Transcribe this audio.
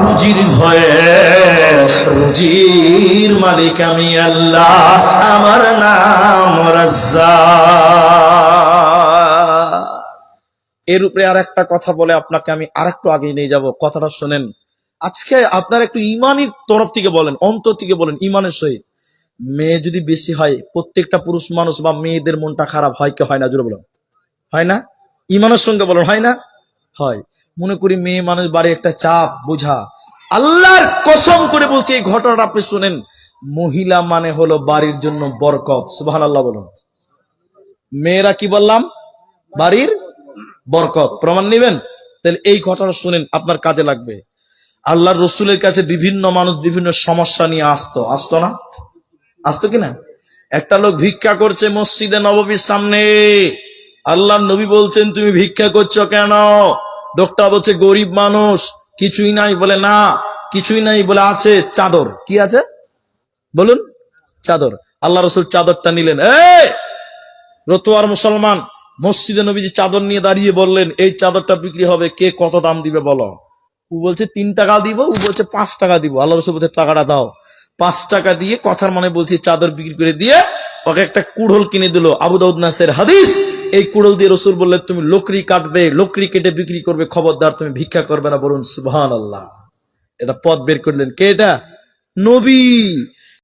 রুজির ভয়ে, রুজির মালিক আমি আল্লাহ, আমার নাম রাজ্জাক। এর উপরে আর একটা কথা বলে আপনাকে আমি আর একটু আগে নিয়ে যাব, কথাটা শোনেন। আজকে আপনার একটু ইমানের তরফ থেকে বলেন, অন্তর থেকে বলেন, ইমানের সহিত। মেয়ে যদি বেশি হয়, প্রত্যেকটা পুরুষ মানুষ বা মেয়েদের মনটা খারাপ হয় কি হয় না? জুড়ে বলেন। হয় না? ইমানের সঙ্গে বলেন, হয় না? হয়। মনে করি মেয়ে মানুষ বাড়ি একটা চাপ, বোঝা। আল্লাহর কসম করে বলছি, এই ঘটনাটা আপনি শুনেন। মহিলা মানে হলো বাড়ির জন্য বরকত সুবাহ আল্লাহ বলুন। মেয়েরা কি বললাম? বাড়ির বরকত। প্রমাণ নেবেন? তাহলে এই ঘটনা শুনেন, আপনার কাজে লাগবে। আল্লাহর রসুলের কাছে বিভিন্ন মানুষ বিভিন্ন সমস্যা নিয়ে আসতো। আসতো না? আসতো কিনা একটা লোক ভিক্ষা করছে মসজিদে নববীর সামনে। আল্লাহ নবী বলছেন, তুমি ভিক্ষা করছ কেন? লোকটা বলছে, গরিব মানুষ, কিছুই নাই। বলে, না, কিছুই নাই। বলে, আছে চাদর। কি আছে? বলুন, চাদর। আল্লাহ রসুল চাদরটা নিলেন। এই, রতোয়ার মুসলমান, মসজিদে নবীজি চাদর নিয়ে দাঁড়িয়ে বললেন, এই চাদরটা বিক্রি হবে, কে কত দাম দিবে বলো? ও বলছে, তিন টাকা দিব। ও বলছে, পাঁচ টাকা দিব। আল্লাহ রসুল বলছে, টাকাটা দাও। পাঁচ টাকা দিয়ে কথার মানে বলছি, চাদর বিক্রি করে দিয়ে ওকে একটা কুড়োল কিনে দিল, আবু দাউদ নাসের হাদিস। এই কুড়ল দিয়ে রসুল বললে তুমি লোকরি কাটবে, লোকরি কেটে বিক্রি করবে, খবরদার তুমি ভিক্ষা করবে না। বলুন সুবহান আল্লাহ এটা পথ বের করলেন। কে এটা? নবী।